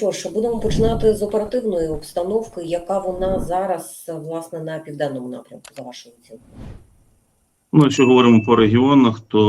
Що ж, будемо починати з оперативної обстановки, яка вона зараз власне на південному напрямку, за вашою оцінкою? Ну, якщо говоримо по регіонах, то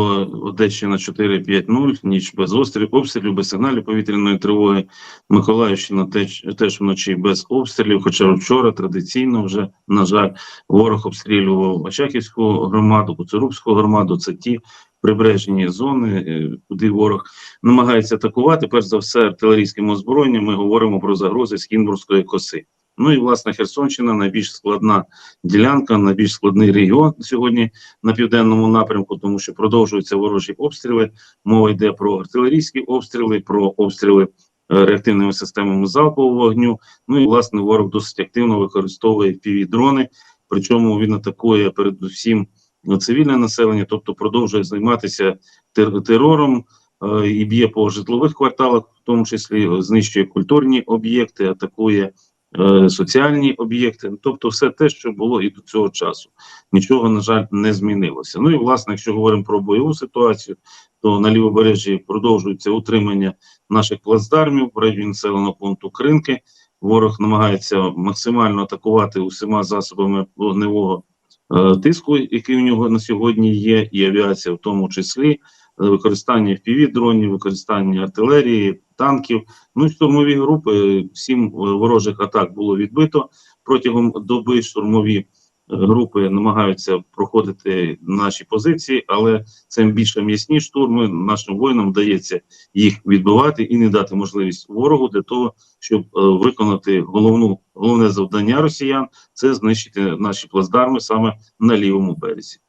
Одещина 4-5-0, ніч без обстрілів, обстрілів, без сигналів повітряної тривоги. Миколаївщина теж, теж вночі без обстрілів. Хоча вчора традиційно вже, на жаль, ворог обстрілював Очаківську громаду, Куцерубську громаду. Це ті прибережні зони, е, куди ворог намагається атакувати. Перш за все, артилерійським озброєнням. Ми говоримо про загрози з Кінбурзької коси. Ну і власне Херсонщина найбільш складна ділянка, найбільш складний регіон сьогодні на південному напрямку, тому що продовжуються ворожі обстріли. Мова йде про артилерійські обстріли, про обстріли е, реактивними системами залпового вогню. Ну і власне ворог досить активно використовує півдрони, причому він атакує передусім цивільне населення, тобто продовжує займатися тер терором. е, І б'є по житлових кварталах, в тому числі е, знищує культурні об'єкти, атакує е, соціальні об'єкти, тобто все те, що було і до цього часу. Нічого, на жаль, не змінилося. Ну і власне, якщо говоримо про бойову ситуацію, то на лівобережжі продовжується утримання наших плацдармів в районі населеного пункту Кринки. Ворог намагається максимально атакувати усіма засобами вогневого тиску, який у нього на сьогодні є, і авіація в тому числі. е, Використання FPV-дронів, використання артилерії, танків, Ну і штурмові групи, сім е, ворожих атак було відбито протягом доби. Штурмові е, групи намагаються проходити наші позиції, але це більше м'ясні штурми. Нашим воїнам вдається їх відбивати і не дати можливість ворогу для того, щоб е, виконати головну головне завдання росіян це знищити наші плацдарми саме на лівому березі.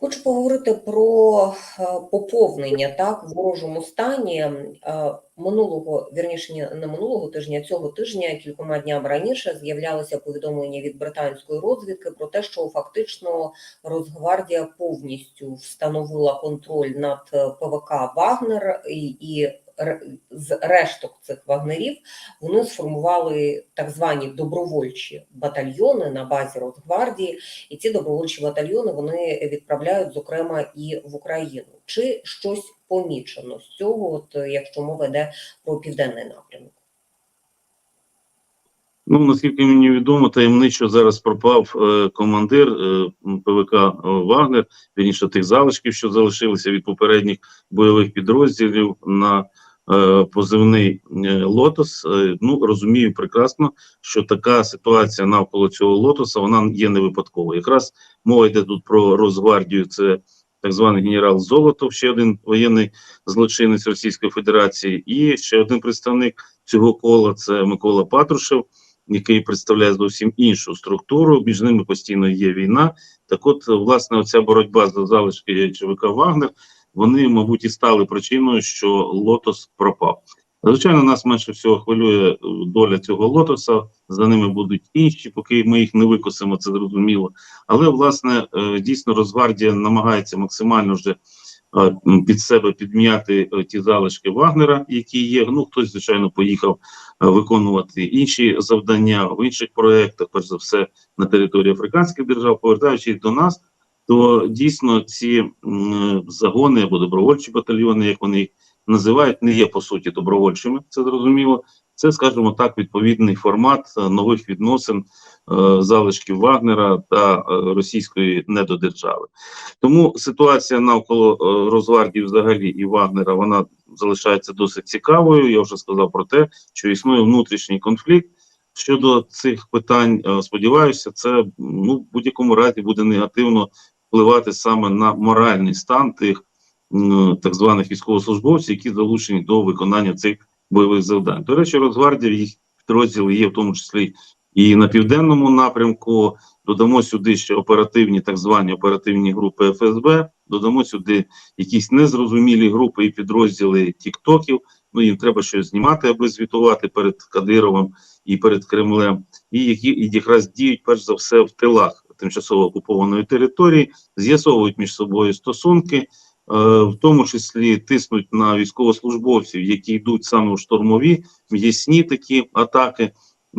Хочу поговорити про е, поповнення так в ворожому стані Е, минулого, вірніше не минулого тижня, цього тижня, кількома днями раніше з'являлося повідомлення від британської розвідки про те, що фактично Росгвардія повністю встановила контроль над е, ПВК Вагнер і, і з решток цих вагнерів вони сформували так звані добровольчі батальйони на базі Росгвардії, і ці добровольчі батальйони вони відправляють, зокрема, і в Україну. Чи щось помічено з цього, от якщо мова йде про південний напрямок? Ну наскільки мені відомо, таємничо зараз пропав е, командир е, ПВК Вагнер, вірніше тих залишків, що залишилися від попередніх бойових підрозділів на позивний е, Лотос. Е, ну розумію прекрасно, що така ситуація навколо цього лотоса вона є не випадковою. Якраз мова йде тут про Росгвардію. Це так званий генерал Золотов, ще один воєнний злочинець Російської Федерації, і ще один представник цього кола це Микола Патрушев який представляє зовсім іншу структуру. Між ними постійно є війна. Так, от, власне, оця боротьба за залишки ЧВК Вагнер, вони, мабуть, і стали причиною, що Лотос пропав. Звичайно, нас менше всього хвилює е, доля цього лотоса. За ними будуть інші, поки ми їх не викосимо, це зрозуміло. Але власне е, дійсно Росгвардія намагається максимально вже е, під себе підм'яти ті залишки Вагнера, які є. Ну хтось, звичайно, поїхав виконувати інші завдання в інших проєктах, перш за все на території африканських держав, повертаючись до нас, то дійсно ці загони або добровольчі батальйони, як вони їх називають, не є по суті добровольчими. Це зрозуміло. Це, скажімо так, відповідний формат е, нових відносин е, залишків Вагнера та е, російської недодержави. Тому ситуація навколо Росгвардії взагалі і Вагнера вона залишається досить цікавою. Я вже сказав про те, що існує внутрішній конфлікт. Щодо цих питань, сподіваюся, це ну в будь-якому разі буде негативно впливати саме на моральний стан тих так званих військовослужбовців, які залучені до виконання цих бойових завдань. До речі, Росгвардія їх підрозділи є в тому числі і на південному напрямку. Додамо сюди ще оперативні, так звані оперативні групи ФСБ. Додамо сюди якісь незрозумілі групи і підрозділи Тіктоків. Ну їм треба щось знімати, аби звітувати перед Кадировим і перед Кремлем, і які і якраз діють перш за все в тилах тимчасово окупованої території, з'ясовують між собою стосунки, е, в тому числі тиснуть на військовослужбовців, які йдуть саме в штурмові, м'ясні такі атаки.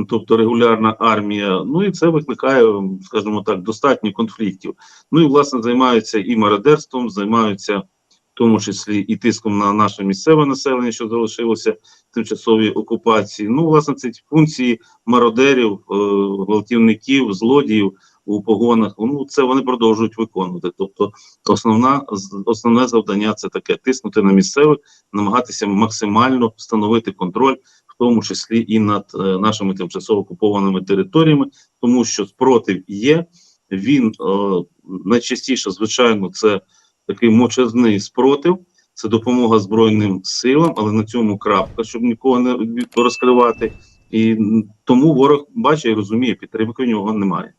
Тобто регулярна армія, ну і це викликає, скажімо так, достатньо конфліктів. Ну і власне займаються і мародерством, займаються в тому числі і тиском на наше місцеве населення, що залишилося в тимчасовій окупації. Ну, власне, це ті функції мародерів, е, гвалтівників, злодіїв у погонах. Ну, це вони продовжують виконувати. Тобто, основна основне завдання це таке: тиснути на місцевих, намагатися максимально встановити контроль, в тому числі і над е, нашими тимчасово окупованими територіями, тому що спротив є. Він е, найчастіше, звичайно, це такий мовчазний спротив, це допомога Збройним силам, але на цьому крапка, щоб нікого не розкривати. І тому ворог бачить і розуміє, підтримки у нього немає.